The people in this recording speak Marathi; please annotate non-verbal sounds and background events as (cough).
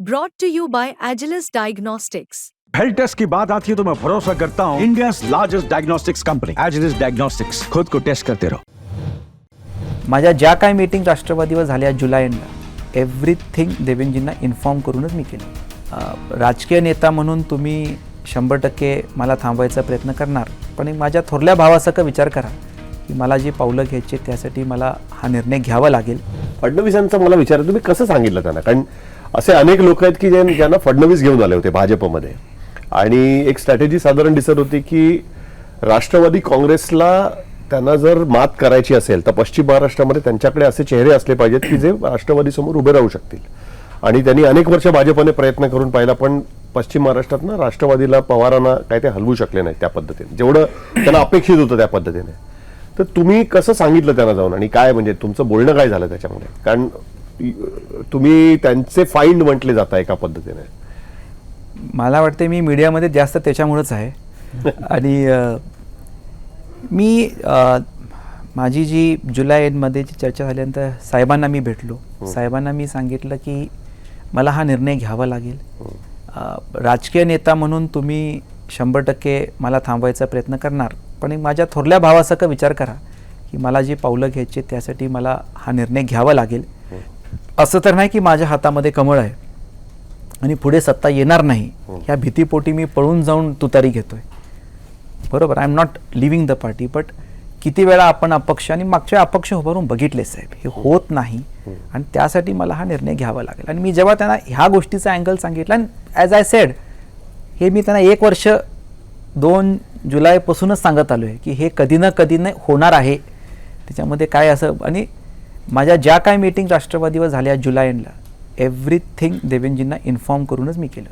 Brought to you by Agilus Diagnostics. Health test की बात आती है तो मैं भरोसा करता हूँ India largest diagnostics company Agilus diagnostics खुद को टेस्ट करते रहो माझ्या ज्या काही मीटिंग राष्ट्रवादीवर झाल्या जुलै एंडला एव्हरीथिंग देवेंजींना इन्फॉर्म करूनच मी केलं. राजकीय नेता म्हणून तुम्ही शंभर टक्के मला थांबवायचा प्रयत्न करणार पण एक माझ्या थोरल्या भावासारखा विचार करा की मला जी पावलं घ्यायची त्यासाठी मला हा निर्णय घ्यावा लागेल. फडणवीसांचा मला विचार तुम्ही कसं सांगितलं त्यांना? कारण असे अनेक लोक आहेत की ज्यांना फडणवीस घेऊन आले होते भाजपमध्ये. आणि एक स्ट्रॅटेजी साधारण दिसत होती की राष्ट्रवादी काँग्रेसला त्यांना जर मात करायची असेल तर पश्चिम महाराष्ट्रामध्ये त्यांच्याकडे असे चेहरे असले पाहिजेत की जे राष्ट्रवादी समोर उभे राहू शकतील. आणि त्यांनी अनेक वर्ष भाजपने प्रयत्न करून पाहिला पण पश्चिम महाराष्ट्रात ना राष्ट्रवादीला पवारांना काय ते हलवू शकले नाही त्या पद्धतीने. जेवढं त्यांना अपेक्षित होतं त्या पद्धतीने. तर तुम्ही कसं सांगितलं त्यांना जाऊन? आणि काय म्हणजे तुमचं बोलणं काय झालं त्याच्यामध्ये? कारण तुम्ही त्यांचे फाईंड म्हटले जाता एका पद्धतीने. मला वाटते मी मीडियामध्ये जास्त त्याच्यामुळंच आहे. (laughs) आणि मी माझी जी जुलै एंडमध्ये जी चर्चा झाल्यानंतर साहेबांना मी भेटलो. साहेबांना मी सांगितलं की मला हा निर्णय घ्यावा लागेल. राजकीय नेता म्हणून तुम्ही शंभर टक्के मला थांबवायचा प्रयत्न करणार. पण एक माझ्या थोरल्या भावासारखा विचार करा की मला जी पावलं घ्यायची त्यासाठी मला हा निर्णय घ्यावा लागेल. असं तर नाही की माझ्या हातामध्ये कमळ आहे आणि पुढे सत्ता येणार नाही. ह्या भीतीपोटी मी पळून जाऊन तुतारी घेतोय. बरोबर? I am not leaving the party but किती वेळा आपण अपक्ष आणि मागच्या अपक्ष उभारून बघितले साहेब हे होत नाही. आणि त्यासाठी मला हा निर्णय घ्यावा लागेल. आणि मी जेव्हा त्यांना ह्या गोष्टीचा अँगल सांगितला आणि ॲज आय सेड हे मी त्यांना एक वर्ष दोन जुलैपासूनच सांगत आलो आहे की हे कधी ना कधी नाही होणार आहे. त्याच्यामध्ये काय असं आणि माझ्या ज्या काही मीटिंग राष्ट्रवादीवर झाल्या जुलै एंडला एव्हरीथिंग देवेंजींना इन्फॉर्म करूनच मी केलं.